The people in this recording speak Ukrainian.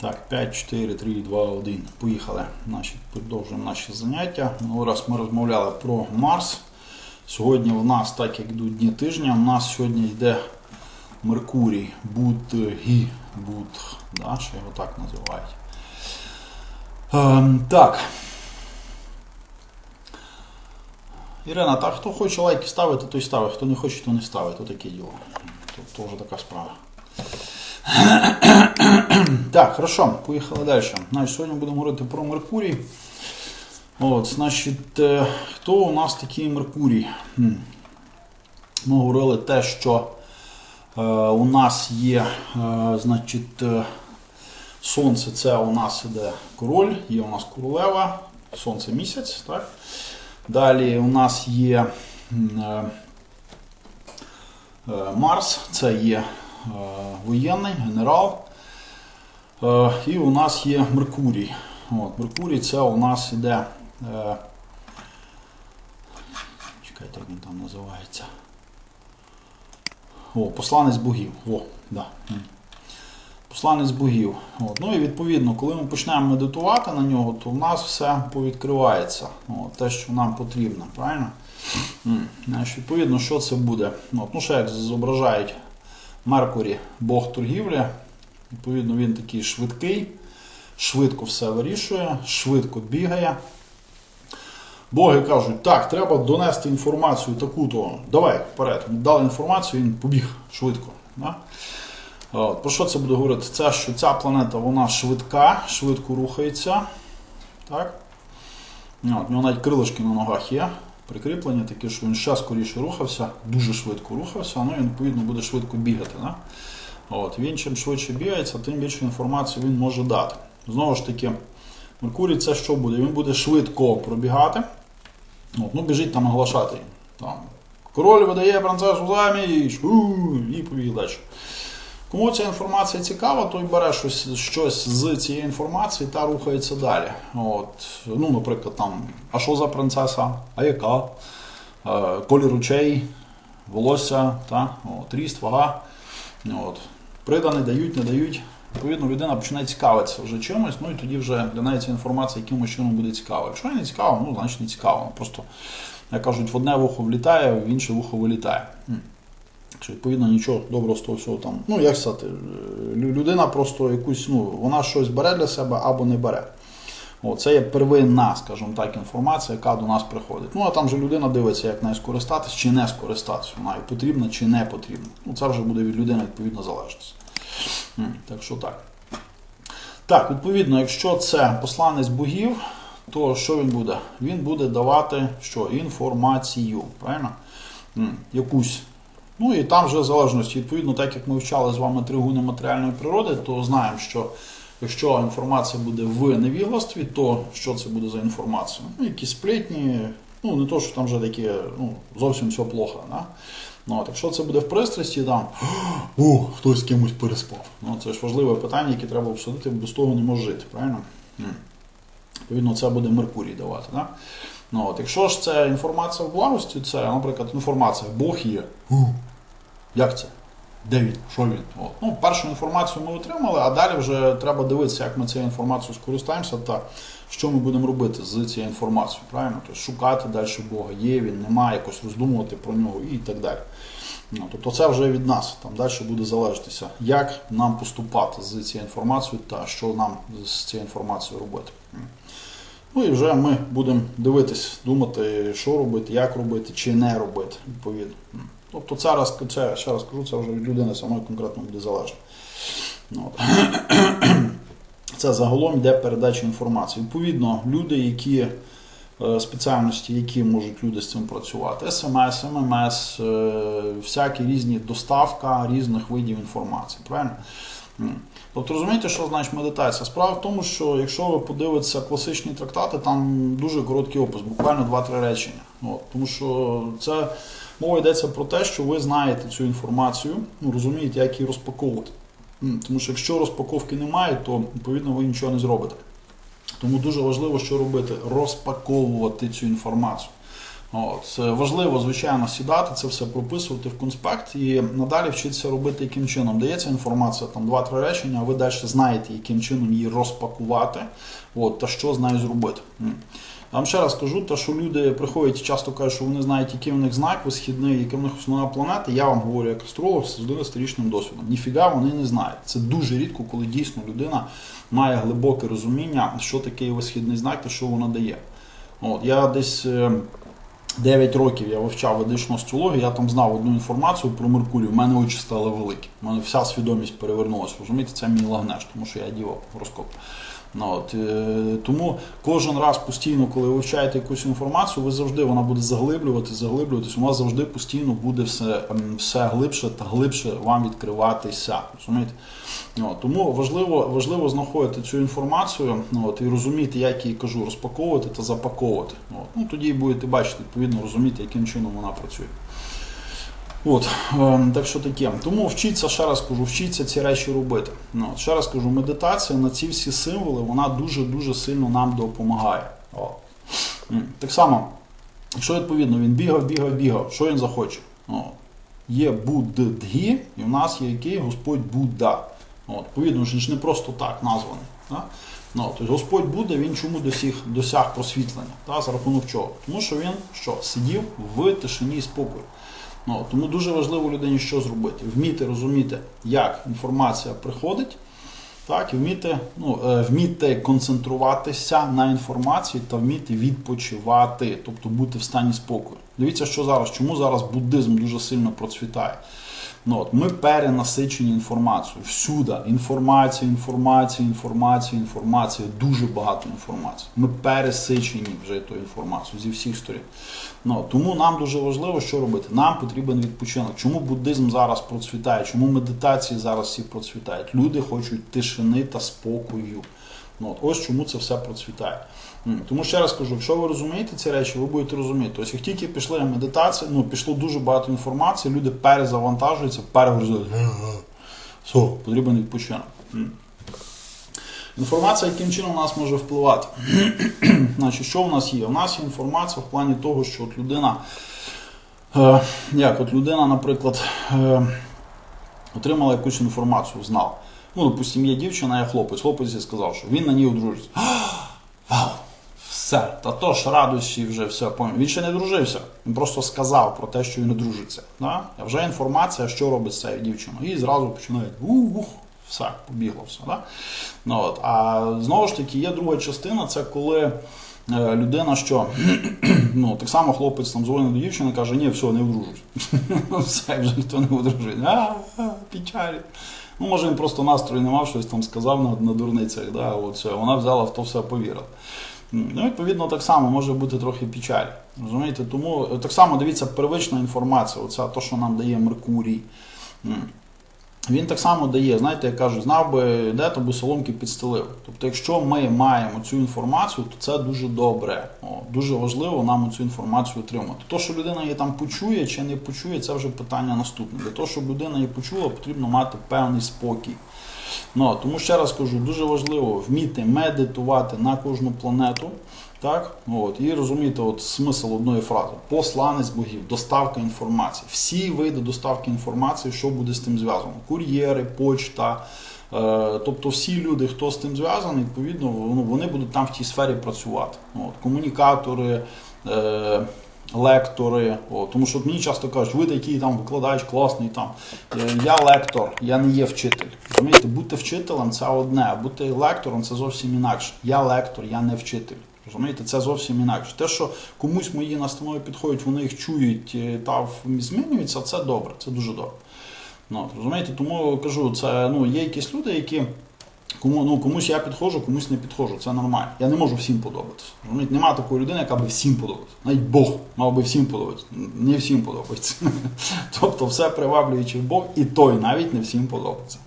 Так, 5, 4, 3, 2, 1. Поїхали. Значить, продовжуємо наші заняття. Минулий раз ми розмовляли про Марс. Сьогодні у нас, так як йдуть дні тижня, у нас сьогодні йде Меркурій, Будгі, Будг, да, що його так називають. Ем, так. Ірина, так хто хоче лайки ставити, той ставить, хто не хоче, то не ставить. То таке діло. То, то вже така справа. Так, хорошо, поїхали далі. Значить, сьогодні будемо говорити про Меркурій. От, значить, е, хто у нас такий Меркурій? Ми говорили те, що е, у нас є, е, значить, е, Сонце це у нас іде король, є у нас королева, Сонце місяць, так? Далі у нас є е, е, Марс, це є е, воєнний генерал. Е, І у нас є Меркурій. От, Меркурій це у нас іде. Е, чекайте, як він там називається. О, посланець богів. О, да. Посланець богів. От. Ну і відповідно, коли ми почнемо медитувати на нього, то в нас все повідкривається. От, те, що нам потрібно, правильно? Значить, відповідно, що це буде? От, ну, ще як зображають Меркурі, Бог торгівлі. Відповідно, він такий швидкий, швидко все вирішує, швидко бігає. Боги кажуть, так, треба донести інформацію таку-то. Давай вперед. Дали інформацію, він побіг швидко. Да? Про що це буде говорити? Це що ця планета вона швидка, швидко рухається. Так? От, у нього навіть крилишки на ногах є. Прикріплені такі, що він ще скоріше рухався, дуже швидко рухався, ну і відповідно буде швидко бігати. Да? От, він чим швидше бігається, тим більше інформації він може дати. Знову ж таки, Меркурій це що буде? Він буде швидко пробігати. От, ну, біжить там оголошати. Там, Король видає принцесу заміж, і побіг далі. Кому ця інформація цікава, той бере щось, щось з цієї інформації та рухається далі. От, ну, наприклад, там, а що за принцеса? А яка? Е, колір очей, волосся, та? От, ріст, вага. От. Приданий, дають, не дають. Відповідно, людина починає цікавитися вже чимось, ну і тоді вже для неї ця інформація якимось чином буде цікава. Якщо не цікаво, ну значить не цікаво. Просто, як кажуть, в одне вухо влітає, в інше вухо вилітає. Що, відповідно, нічого доброго з того всього там. Ну, як сказати, людина просто якусь, ну, вона щось бере для себе або не бере. О, це є первинна, скажімо так, інформація, яка до нас приходить. Ну, а там же людина дивиться, як нею скористатись чи не скористатися. Вона і потрібна чи не потрібна. Ну, це вже буде від людини відповідно залежати. М, Так що так. Так, відповідно, якщо це посланець богів, то що він буде? Він буде давати що? Інформацію. Правильно? Якусь. Ну і там вже залежності, відповідно, так як ми вивчали з вами три гуни матеріальної природи, то знаємо, що якщо інформація буде в невігластві, то що це буде за інформація? Ну, якісь сплетні, ну не то, що там вже таке, ну, зовсім все плохо. Да? Ну, от, якщо це буде в пристрасті, там о, хтось з кимось переспав. Ну, це ж важливе питання, яке треба обсудити, без того не може жити, правильно? Відповідно, це буде Меркурій давати. Да? Ну, от, якщо ж це інформація в благості, це, наприклад, інформація, Бог є. Як це? Де він? Що він? От. Ну, першу інформацію ми отримали, а далі вже треба дивитися, як ми цією інформацією скористаємося та що ми будемо робити з цією інформацією. Правильно? Тобто шукати далі Бога, є він, немає, якось роздумувати про нього і так далі. Ну, тобто це вже від нас. Там далі буде залежатися, як нам поступати з цією інформацією та що нам з цією інформацією робити. Ну і вже ми будемо дивитись, думати, що робити, як робити, чи не робити, відповідно. Тобто це, раз, це ще раз кажу, це вже від людини самої конкретно буде залежати. Ну, от. Це загалом йде передача інформації. Відповідно, люди, які е, спеціальності, які можуть люди з цим працювати, СМС, ММС, е, всякі різні доставка різних видів інформації. Правильно? Тобто розумієте, що значить медитація? Справа в тому, що якщо ви подивитеся класичні трактати, там дуже короткий опис, буквально 2-3 речення. От, тому що це мова йдеться про те, що ви знаєте цю інформацію, ну розумієте, як її розпаковувати. Тому що якщо розпаковки немає, то відповідно ви нічого не зробите. Тому дуже важливо, що робити: розпаковувати цю інформацію. От, важливо, звичайно, сідати, це все прописувати в конспект і надалі вчитися робити яким чином. Дається інформація, там два-три речення, а ви далі знаєте, яким чином її розпакувати, от, та що з нею зробити. Вам ще раз кажу, те, що люди приходять і часто кажуть, що вони знають, який в них знак висхідний, яка в них основна планета. Я вам говорю як астролог з 11-річним досвідом. Ніфіга вони не знають. Це дуже рідко, коли дійсно людина має глибоке розуміння, що таке висхідний знак та що воно дає. От, я десь. Е, 9 років я вивчав ведичну астрологію, я там знав одну інформацію про Меркурій. У мене очі стали великі. У мене вся свідомість перевернулася. Розумієте, це мій лагнеш, тому що я дівав гороскоп. Ну, от, е, тому кожен раз постійно, коли ви вивчаєте якусь інформацію, ви завжди вона буде заглиблюватись, заглиблюватись. У вас завжди постійно буде все, ем, все глибше та глибше вам відкриватися. Розумієте? Ну, от, тому важливо, важливо знаходити цю інформацію ну, от, і розуміти, як її кажу, розпаковувати та запаковувати. От. Ну, тоді будете бачити, відповідно, розуміти, яким чином вона працює. От, ем, так що таке. Тому вчіться, ще раз кажу, вчіться ці речі робити. Ну, ще раз кажу, медитація на ці всі символи, вона дуже-дуже сильно нам допомагає. От. Так само, якщо відповідно він бігав, бігав, бігав, що він захоче? От. Є Буддгі, і в нас є який Господь Будда. От, відповідно, він ж не просто так названий. Да? Ну, тобто Господь Будда, він чому досяг, досяг просвітлення? Та, за рахунок чого? Тому що він що, сидів в тишині і спокою. Ну, тому дуже важливо людині що зробити? Вміти розуміти, як інформація приходить, так, і вміти, ну, е, вміти концентруватися на інформації та вміти відпочивати, тобто бути в стані спокою. Дивіться, що зараз, чому зараз буддизм дуже сильно процвітає. Ну, от, ми перенасичені інформацією. Всюди інформація, інформація, інформація, інформація, дуже багато інформації. Ми пересичені вже тою інформацією зі всіх сторін. Ну, тому нам дуже важливо, що робити. Нам потрібен відпочинок. Чому буддизм зараз процвітає? Чому медитації зараз всі процвітають? Люди хочуть тишини та спокою. Ну, от, ось чому це все процвітає. Тому ще раз кажу, якщо ви розумієте ці речі, ви будете розуміти. Тобто, як тільки пішли медитації, ну пішло дуже багато інформації, люди перезавантажуються, перегрузують. Все, потрібен відпочинок. Інформація, яким чином у нас може впливати. Значить, що в нас є? У нас є інформація в плані того, що от людина, е, як от людина, наприклад, е, отримала якусь інформацію, знала. Ну, допустим, є дівчина, є хлопець. Хлопець їй сказав, що він на ній одружиться. Вау! Все, та то ж радості вже все поняв. Він ще не дружився. Він просто сказав про те, що він одружиться. Да? А вже інформація, що робить з цією дівчиною. І зразу починають ух, все, побігло все. Да? Ну, от. А знову ж таки, є друга частина, це коли е, людина, що ну, так само хлопець там дзвонить до дівчини, каже, ні, все, не одружусь. все, вже ніхто не одружить. А, а, печаль. Ну, може, він просто настрою не мав, щось там сказав на, на дурницях, да, Оце, вона взяла в то все повірила. Ну, відповідно, так само може бути трохи печаль. Розумієте? Тому е, так само дивіться, первична інформація, оця то, що нам дає Меркурій. Він так само дає, знаєте, я кажу, знав би, де то соломки підстелив. Тобто, якщо ми маємо цю інформацію, то це дуже добре. О, дуже важливо нам цю інформацію отримати. То, що людина її там почує чи не почує, це вже питання наступне. Для того, щоб людина її почула, потрібно мати певний спокій. Ну, тому ще раз кажу, дуже важливо вміти медитувати на кожну планету. Так, от, і розуміти от смисл одної фрази: посланець богів, доставка інформації. Всі види доставки інформації, що буде з тим зв'язано: кур'єри, почта. Е, тобто всі люди, хто з тим зв'язаний, відповідно, ну, вони будуть там в тій сфері працювати. От, комунікатори, е, лектори. От, тому що мені часто кажуть, ви такий там викладач класний там. Е, Я лектор, я не є вчитель. Розумієте, бути вчителем це одне, а бути лектором це зовсім інакше. Я лектор, я не вчитель. Розумієте, це зовсім інакше. Те, що комусь мої настанови підходять, вони їх чують е, та змінюються, це добре, це дуже добре. Ну, розумієте, тому кажу, це ну, є якісь люди, які кому, ну, комусь я підходжу, комусь не підходжу. Це нормально. Я не можу всім подобатися. Розумієте, немає такої людини, яка би всім подобалася. Навіть Бог мав би всім подобатися. Не всім подобається. тобто все приваблюючи в Бог, і той навіть не всім подобається.